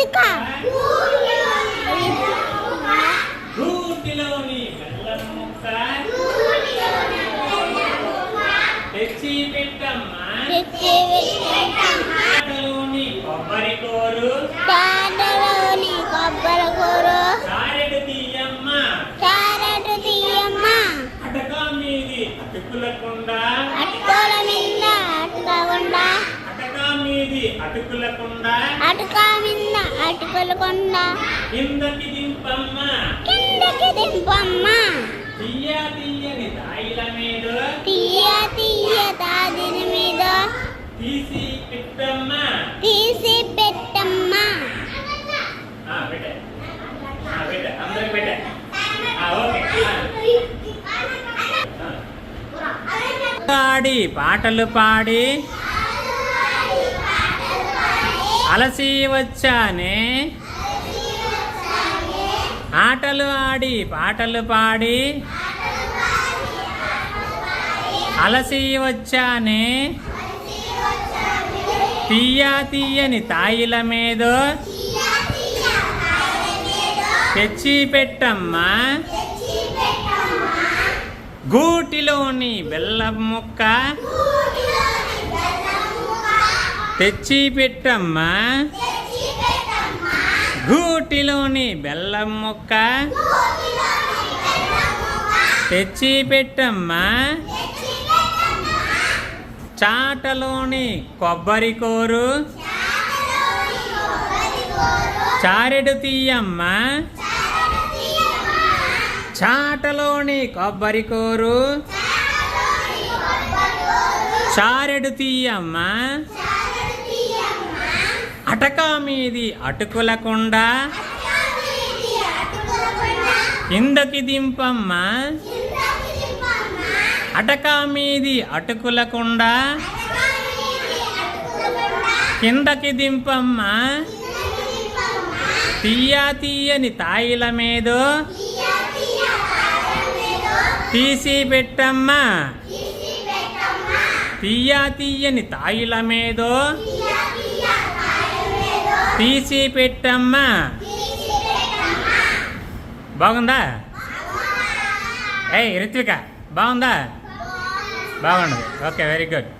వెతుక గూటిలోని బెల్లం ముక్క తెచ్చి పెట్టమ్మా తెచ్చి పెట్టమ్మా ఆటలోని కొబ్బరి కోరు తాతలోని కొబ్బరి కూర తీయమ్మా. చారటు తీయమ్మా. అటకా మీది అటుకులకుండా. అటుకులకుండా. అటుకా మీద అటుకొలకొండ. కిందకి దింపమ్మా. కిందకి దింపమ్మా. తీయ తీయని తాయిల మీద. తీయ మీద. తీసి పెట్టమ్మా. తీసి పెట్టమ్మా. ఆ, పెట్టే. ఆ, పెట్టే. అందరికి పెట్టే. ఆ, ఓకే. ఆ. ఆడి పాటలు పాడి. అలసి వచ్చానే ఆటలు ఆడి పాటలు పాడి. అలసి వచ్చానే తీయ తీయని తాయిల మీద. తెచ్చి పెట్టమ్మా. గూటిలోని బెల్లం ముక్క. తెచ్చి పెట్టమ్మా గూటిలోని బెల్లం ముక్క. తెచ్చి పెట్టమ్మా చాటలోని కొబ్బరి కోరు. చారెడు తీయమ్మా. చాటలోని కొబ్బరి కోరు. చారెడు తీయమ్మా. అటక మీది అటుకులకుండా కిందకి దింపమ్మా. అటక మీది అటుకులకుండా కిందకి దింపమ్మా. తీయా తీయని తాయిల మీదో తీసి పెట్టమ్మా. తీయా తీయని తాయిల మీదో తీసి పెట్టమ్మా బాగుందా ఏయ్ రిత్విక బాగుందా బాగుండదు ఓకే వెరీ గుడ్